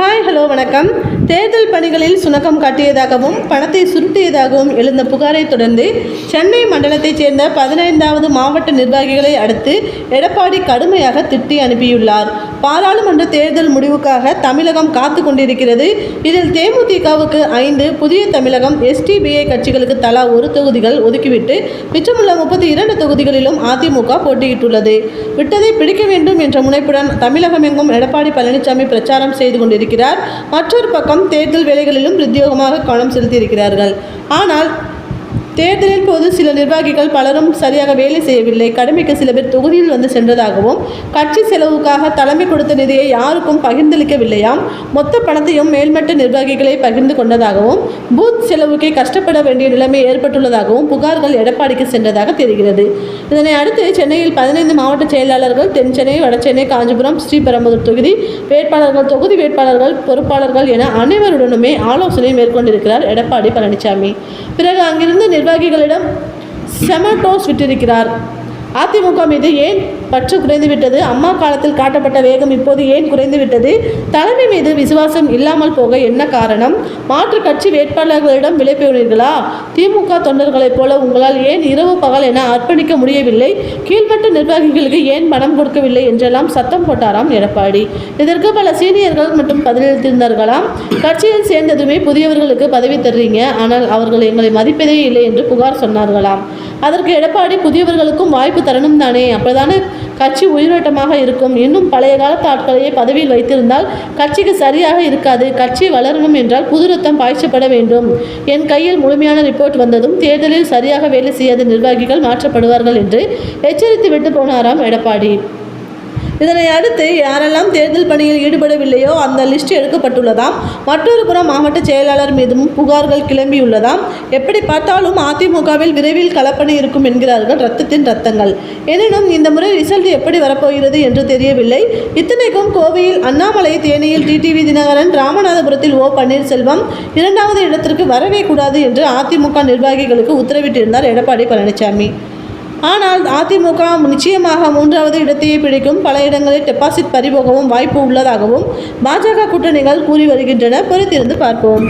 Hi hello வணக்கம். தேர்தல் பணிகளில் சுணக்கம் காட்டியதாகவும் பணத்தை சுருட்டியதாகவும் எழுந்த புகாரை தொடர்ந்து சென்னை மண்டலத்தைச் சேர்ந்த பதினைந்தாவது மாவட்ட நிர்வாகிகளை அடுத்து எடப்பாடி கடுமையாக திட்டி அனுப்பியுள்ளார். பாராளுமன்ற தேர்தல் முடிவுக்காக தமிழகம் காத்து கொண்டிருக்கிறது. இதில் தேமுதிகவுக்கு ஐந்து புதிய தமிழகம் எஸ்டிபிஐ கட்சிகளுக்கு தலா ஒரு தொகுதிகள் ஒதுக்கிவிட்டு மிச்சமுள்ள முப்பத்தி இரண்டு தொகுதிகளிலும் அதிமுக போட்டியிட்டுள்ளது. விட்டதை பிடிக்க வேண்டும் என்ற முனைப்புடன் தமிழகமெங்கும் எடப்பாடி பழனிசாமி பிரச்சாரம் செய்து கொண்டிருக்கிறார். மற்றொரு பக்கம் தேர்தல் வேலைகளிலும் பிரத்யோகமாக கவனம் செலுத்தியிருக்கிறார்கள். ஆனால் தேர்தலின் போது சில நிர்வாகிகள் பலரும் சரியாக வேலை செய்யவில்லை. கடமைக்கு சில பேர் தொகுதியில் வந்து சென்றதாகவும் கட்சி செலவுக்காக தலைமை கொடுத்த நிதியை யாருக்கும் பகிர்ந்தளிக்கவில்லையாம். மொத்த பணத்தையும் மேல்மட்ட நிர்வாகிகளை பகிர்ந்து கொண்டதாகவும் பூத் செலவுக்கே கஷ்டப்பட வேண்டிய நிலைமை ஏற்பட்டுள்ளதாகவும் புகார்கள் எடப்பாடிக்கு சென்றதாக தெரிகிறது. இதனை அடுத்து சென்னையில் பதினைந்து மாவட்ட செயலாளர்கள் தென் சென்னை வடசென்னை காஞ்சிபுரம் ஸ்ரீபெரும்புதூர் தொகுதி வேட்பாளர்கள் தொகுதி வேட்பாளர்கள் பொறுப்பாளர்கள் என அனைவருடனுமே ஆலோசனை மேற்கொண்டிருக்கிறார் எடப்பாடி பழனிசாமி. பிறகு அங்கிருந்து நிர்வாகிகளிடம் செமட்டோஸ் விட்டிருக்கிறார். அதிமுக மீது ஏன் பற்று குறைந்துவிட்டது? அம்மா காலத்தில் காட்டப்பட்ட வேகம் இப்போது ஏன் குறைந்துவிட்டது? தலைமை மீது விசுவாசம் இல்லாமல் போக என்ன காரணம்? மாற்று கட்சி வேட்பாளர்களிடம் விலை திமுக தொண்டர்களைப் போல உங்களால் ஏன் இரவு பகல் என அர்ப்பணிக்க முடியவில்லை? கீழ்மட்ட நிர்வாகிகளுக்கு ஏன் பணம் கொடுக்கவில்லை? என்றெல்லாம் சத்தம் போட்டாராம் எடப்பாடி. இதற்கு பல சீனியர்கள் மட்டும் பதிலளித்திருந்தார்களாம். கட்சியில் சேர்ந்ததுமே புதியவர்களுக்கு பதவி தர்றீங்க. ஆனால் அவர்கள் எங்களை மதிப்பதே இல்லை என்று புகார் சொன்னார்களாம். அதற்கு எடப்பாடி புதியவர்களுக்கும் வாய்ப்பு தரணும் தானே? அப்போதானே கட்சி உயிரோட்டமாக இருக்கும். இன்னும் பழைய காலத்து ஆட்களையே பதவியில் வைத்திருந்தால் கட்சிக்கு சரியாக இருக்காது. கட்சி வளரணும் என்றால் புது ரத்தம் பாய்ச்சப்பட வேண்டும். என் கையில் முழுமையான ரிப்போர்ட் வந்ததும் தேர்தலில் சரியாக வேலை செய்யாத நிர்வாகிகள் மாற்றப்படுவார்கள் என்று எச்சரித்து விட்டு போனாராம் எடப்பாடி. இதனை அடுத்து யாரெல்லாம் தேர்தல் பணியில் ஈடுபடவில்லையோ அந்த லிஸ்ட் எடுக்கப்பட்டுள்ளதாம். மற்றொரு புறம் மாவட்ட செயலாளர் மீதும் புகார்கள் கிளம்பியுள்ளதாம். எப்படி பார்த்தாலும் அதிமுகவில் விரைவில் கலப்பணி இருக்கும் என்கிறார்கள் ரத்தத்தின் ரத்தங்கள். எனினும் இந்த முறை ரிசல்ட் எப்படி வரப்போகிறது என்று தெரியவில்லை. இத்தனைக்கும் கோவையில் அண்ணாமலை தேனியில் டிடிவி தினகரன் ராமநாதபுரத்தில் ஓ பன்னீர்செல்வம் இரண்டாவது இடத்திற்கு வரவே கூடாது என்று அதிமுக நிர்வாகிகளுக்கு உத்தரவிட்டிருந்தார் எடப்பாடி பழனிசாமி. ஆனால் அதிமுக நிச்சயமாக மூன்றாவது இடத்தையே பிடிக்கும். பல இடங்களில் டெபாசிட் பறிபோகவும் வாய்ப்பு உள்ளதாகவும் பாஜக கூட்டணிகள் கூறி வருகின்றன. பொறுத்திருந்து பார்ப்போம்.